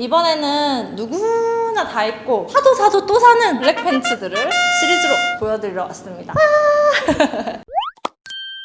이번에는 누구나 다 입고 사도 사도 또 사는 블랙 팬츠들을 시리즈로 보여드리러 왔습니다.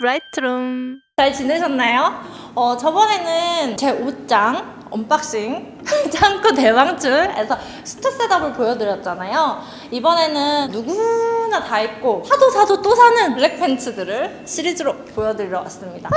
라이트룸 잘 지내셨나요? 어, 저번에는 제 옷장 언박싱 창고 대방출에서 수트 셋업을 보여드렸잖아요. 이번에는 누구나 다 입고 사도 사도 또 사는 블랙 팬츠들을 시리즈로 보여드리러 왔습니다.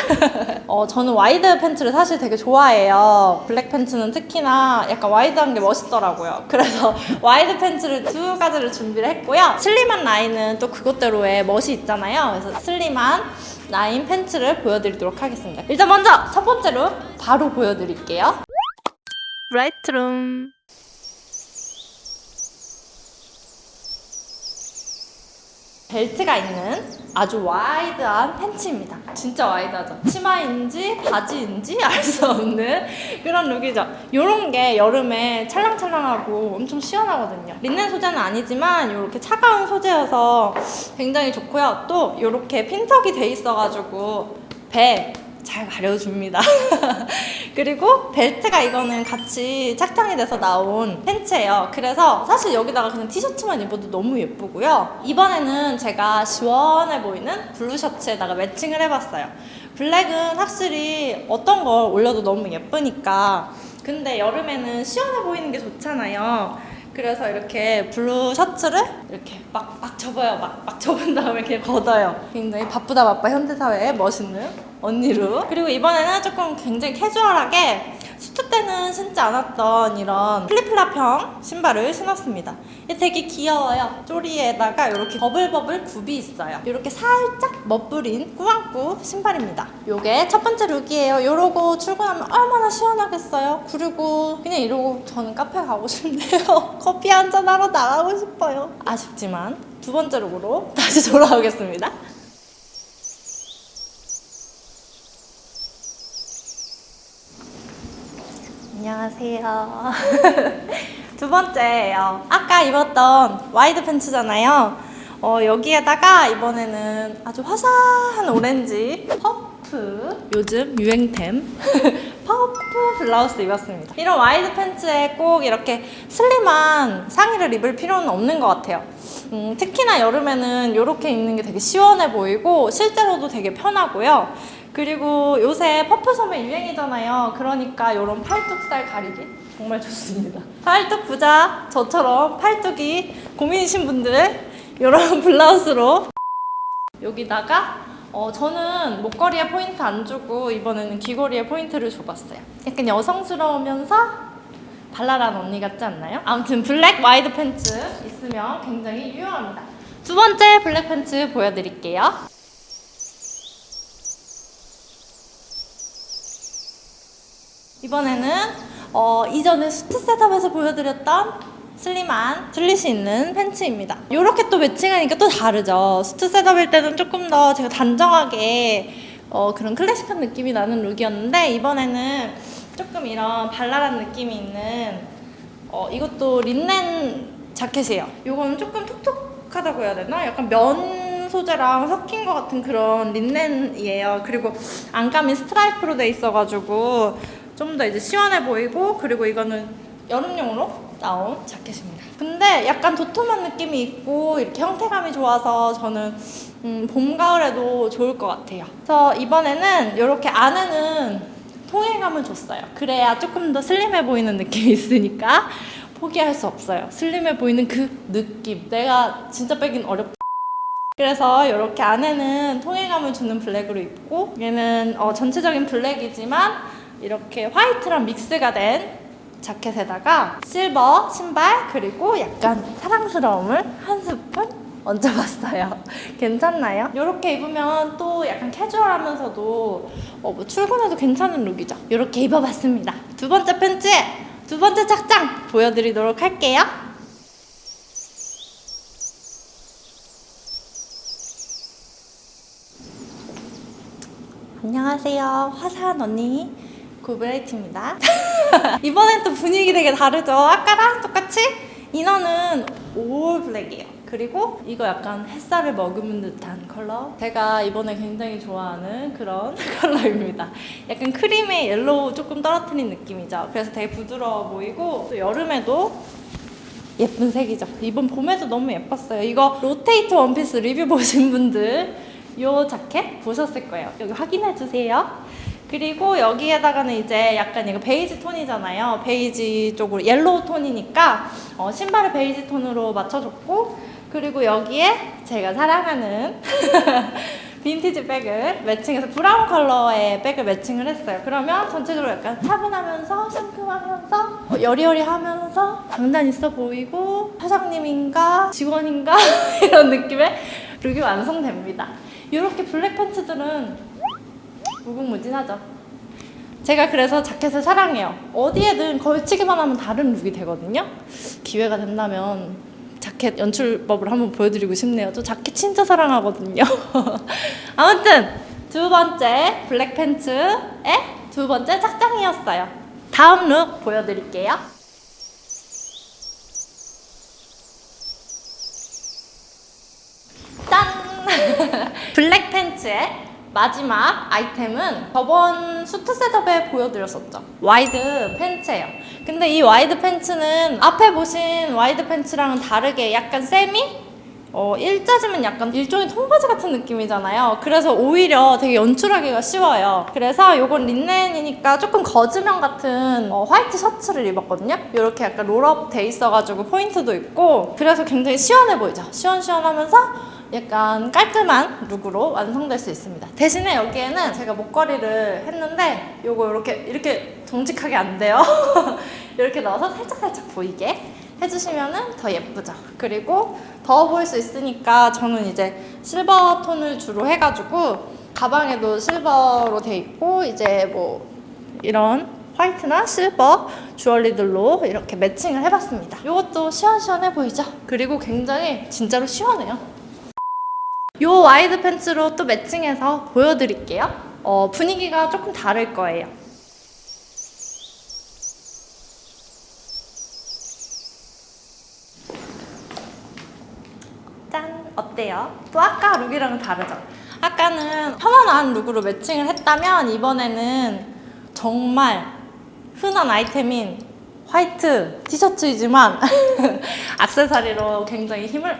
어, 저는 와이드 팬츠를 사실 되게 좋아해요. 블랙 팬츠는 특히나 약간 와이드한 게 멋있더라고요. 그래서 와이드 팬츠를 두 가지를 준비를 했고요. 슬림한 라인은 또 그것대로의 멋이 있잖아요. 그래서 슬림한 라인 팬츠를 보여드리도록 하겠습니다. 일단 먼저 첫 번째로 바로 보여드릴게요. 라이트룸 벨트가 있는 아주 와이드한 팬츠입니다. 진짜 와이드하죠. 치마인지 바지인지 알 수 없는 그런 룩이죠. 이런 게 여름에 찰랑찰랑하고 엄청 시원하거든요. 린넨 소재는 아니지만 이렇게 차가운 소재여서 굉장히 좋고요. 또 이렇게 핀턱이 돼 있어가지고 배 잘 가려줍니다. 그리고 벨트가 이거는 같이 착장이 돼서 나온 팬츠예요. 그래서 사실 여기다가 그냥 티셔츠만 입어도 너무 예쁘고요. 이번에는 제가 시원해 보이는 블루 셔츠에다가 매칭을 해봤어요. 블랙은 확실히 어떤 걸 올려도 너무 예쁘니까. 근데 여름에는 시원해 보이는 게 좋잖아요. 그래서 이렇게 블루 셔츠를 이렇게 막, 막 접어요. 막, 막 접은 다음에 이렇게 걷어요. 굉장히 바쁘다 바빠 현대사회의 멋있는 언니로. 그리고 이번에는 조금 굉장히 캐주얼하게 수트 때는 신지 않았던 이런 플립플랍형 신발을 신었습니다. 이게 되게 귀여워요. 쪼리에다가 이렇게 버블버블 굽이 있어요. 이렇게 살짝 멋부린 꾸안꾸 신발입니다. 요게 첫 번째 룩이에요. 요러고 출근하면 얼마나 시원하겠어요. 그리고 그냥 이러고 저는 카페 가고 싶네요. 커피 한잔 하러 나가고 싶어요. 아쉽지만 두 번째 룩으로 다시 돌아오겠습니다. 안녕하세요. 두 번째예요. 아까 입었던 와이드 팬츠잖아요. 어, 여기에다가 이번에는 아주 화사한 오렌지 퍼프 요즘 유행템 퍼프 블라우스 입었습니다. 이런 와이드 팬츠에 꼭 이렇게 슬림한 상의를 입을 필요는 없는 것 같아요. 음, 특히나 여름에는 이렇게 입는 게 되게 시원해 보이고 실제로도 되게 편하고요. 그리고 요새 퍼프 소매 유행이잖아요. 그러니까 이런 팔뚝살 가리기 정말 좋습니다. 팔뚝 부자 저처럼 팔뚝이 고민이신 분들 이런 블라우스로 여기다가 어, 저는 목걸이에 포인트 안 주고 이번에는 귀걸이에 포인트를 줘봤어요. 약간 여성스러우면서 발랄한 언니 같지 않나요? 아무튼 블랙 와이드 팬츠 있으면 굉장히 유용합니다. 두 번째 블랙 팬츠 보여드릴게요. 이번에는 어, 이전에 수트 셋업에서 보여드렸던 슬림한 슬릿이 있는 팬츠입니다. 이렇게 또 매칭하니까 또 다르죠. 수트 셋업일 때는 조금 더 제가 단정하게 어, 그런 클래식한 느낌이 나는 룩이었는데 이번에는 조금 이런 발랄한 느낌이 있는 어, 이것도 린넨 자켓이에요. 이거는 조금 톡톡하다고 해야 되나? 약간 면 소재랑 섞인 것 같은 그런 린넨이에요. 그리고 안감이 스트라이프로 돼 있어가지고 좀 더 이제 시원해 보이고 그리고 이거는 여름용으로 나온 자켓입니다. 근데 약간 도톰한 느낌이 있고 이렇게 형태감이 좋아서 저는 음, 봄 가을에도 좋을 것 같아요. 그래서 이번에는 이렇게 안에는 통일감을 줬어요. 그래야 조금 더 슬림해 보이는 느낌이 있으니까 포기할 수 없어요. 슬림해 보이는 그 느낌. 내가 진짜 빼긴 어렵다. 그래서 이렇게 안에는 통일감을 주는 블랙으로 입고 얘는 어, 전체적인 블랙이지만 이렇게 화이트랑 믹스가 된 자켓에다가 실버 신발 그리고 약간 사랑스러움을 한 스푼 얹어봤어요. 괜찮나요? 이렇게 입으면 또 약간 캐주얼하면서도 어, 뭐 출근해도 괜찮은 룩이죠. 이렇게 입어봤습니다. 두 번째 팬츠, 두 번째 착장 보여드리도록 할게요. 안녕하세요. 화사한 언니 고브레이트입니다. 이번엔 또 분위기 되게 다르죠? 아까랑 똑같이 인어는 올 블랙이에요. 그리고 이거 약간 햇살을 머금은 듯한 컬러. 제가 이번에 굉장히 좋아하는 그런 컬러입니다. 약간 크림에 옐로우 조금 떨어뜨린 느낌이죠. 그래서 되게 부드러워 보이고 또 여름에도 예쁜 색이죠. 이번 봄에도 너무 예뻤어요. 이거 로테이트 원피스 리뷰 보신 분들 이 자켓 보셨을 거예요. 여기 확인해 주세요. 그리고 여기에다가는 이제 약간 이거 베이지 톤이잖아요. 베이지 쪽으로 옐로우 톤이니까 어, 신발을 베이지 톤으로 맞춰줬고 그리고 여기에 제가 사랑하는 빈티지 백을 매칭해서 브라운 컬러의 백을 매칭을 했어요. 그러면 전체적으로 약간 차분하면서 상큼하면서 어, 여리여리하면서 장단 있어 보이고 사장님인가 직원인가 이런 느낌의 룩이 완성됩니다. 이렇게 블랙 팬츠들은 무궁무진하죠. 제가 그래서 자켓을 사랑해요. 어디에든 걸치기만 하면 다른 룩이 되거든요. 기회가 된다면 자켓 연출법을 한번 보여드리고 싶네요. 저 자켓 진짜 사랑하거든요. 아무튼 두 번째 블랙 팬츠의 두 번째 착장이었어요. 다음 룩 보여드릴게요. 짠! 블랙 팬츠의 마지막 아이템은 저번 수트 셋업에 보여드렸었죠. 와이드 팬츠예요. 근데 이 와이드 팬츠는 앞에 보신 와이드 팬츠랑은 다르게 약간 세미? 어, 일자지면 약간 일종의 통바지 같은 느낌이잖아요. 그래서 오히려 되게 연출하기가 쉬워요. 그래서 이건 린넨이니까 조금 거즈면 같은 어, 화이트 셔츠를 입었거든요. 이렇게 약간 롤업 돼 있어가지고 포인트도 있고 그래서 굉장히 시원해 보이죠. 시원시원하면서 약간 깔끔한 룩으로 완성될 수 있습니다. 대신에 여기에는 제가 목걸이를 했는데 요거 이렇게 이렇게 정직하게 안 돼요. 이렇게 넣어서 살짝 살짝 보이게 해주시면 더 예쁘죠. 그리고 더워 보일 수 있으니까 저는 이제 실버 톤을 주로 해가지고 가방에도 실버로 돼 있고 이제 뭐 이런 화이트나 실버 주얼리들로 이렇게 매칭을 해봤습니다. 이것도 시원시원해 보이죠? 그리고 굉장히 진짜로 시원해요. 요 와이드 팬츠로 또 매칭해서 보여드릴게요. 어, 분위기가 조금 다를 거예요. 짠! 어때요? 또 아까 룩이랑은 다르죠? 아까는 편안한 룩으로 매칭을 했다면 이번에는 정말 흔한 아이템인 화이트 티셔츠이지만 악세사리로 굉장히 힘을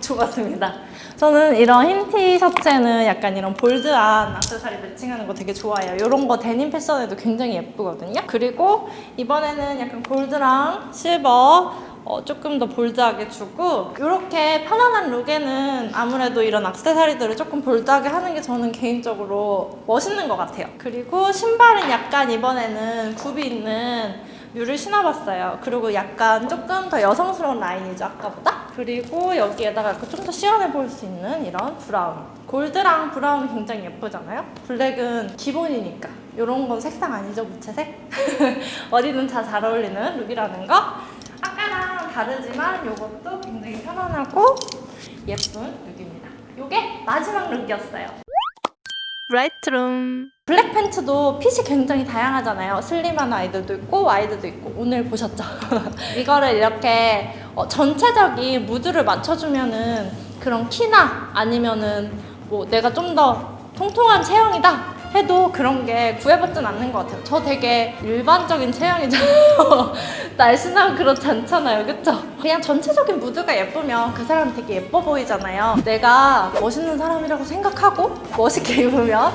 주었습니다. 저는 이런 흰 티셔츠에는 약간 이런 볼드한 악세사리 매칭하는 거 되게 좋아해요. 이런 거 데님 패션에도 굉장히 예쁘거든요. 그리고 이번에는 약간 골드랑 실버 어, 조금 더 볼드하게 주고 이렇게 편안한 룩에는 아무래도 이런 악세사리들을 조금 볼드하게 하는 게 저는 개인적으로 멋있는 것 같아요. 그리고 신발은 약간 이번에는 굽이 있는 뮤를 신어봤어요. 그리고 약간 조금 더 여성스러운 라인이죠, 아까보다. 그리고 여기에다가 좀 더 시원해 보일 수 있는 이런 브라운. 골드랑 브라운이 굉장히 예쁘잖아요? 블랙은 기본이니까. 이런 건 색상 아니죠, 무채색? 어디든 다 잘 어울리는 룩이라는 거. 다르지만 이것도 굉장히 편안하고 예쁜 룩입니다. 이게 마지막 룩이었어요. 브라이트룸 블랙 팬츠도 핏이 굉장히 다양하잖아요. 슬림한 아이들도 있고 와이드도 있고 오늘 보셨죠? 이거를 이렇게 어, 전체적인 무드를 맞춰주면은 그런 키나 아니면은 뭐 내가 좀 더 통통한 체형이다 해도 그런 게 구애받진 않는 것 같아요. 저 되게 일반적인 체형이잖아요. 날씬하고 그렇지 않잖아요. 그쵸? 그냥 전체적인 무드가 예쁘면 그 사람이 되게 예뻐 보이잖아요. 내가 멋있는 사람이라고 생각하고 멋있게 입으면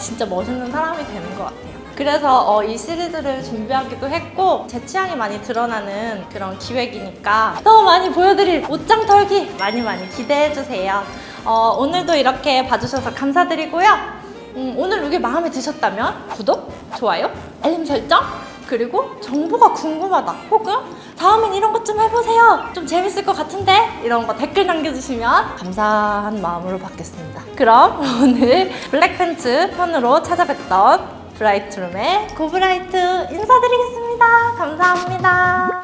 진짜 멋있는 사람이 되는 것 같아요. 그래서 어, 이 시리즈를 준비하기도 했고 제 취향이 많이 드러나는 그런 기획이니까 더 많이 보여드릴 옷장 털기 많이 많이 기대해 주세요. 어, 오늘도 이렇게 봐주셔서 감사드리고요. 음, 오늘 룩이 마음에 드셨다면 구독, 좋아요, 알림 설정 그리고 정보가 궁금하다 혹은 다음엔 이런 것 좀 해보세요. 좀 재밌을 것 같은데? 이런 거 댓글 남겨주시면 감사한 마음으로 받겠습니다. 그럼 오늘 블랙팬츠 편으로 찾아뵀던 브라이트룸의 고브라이트 인사드리겠습니다. 감사합니다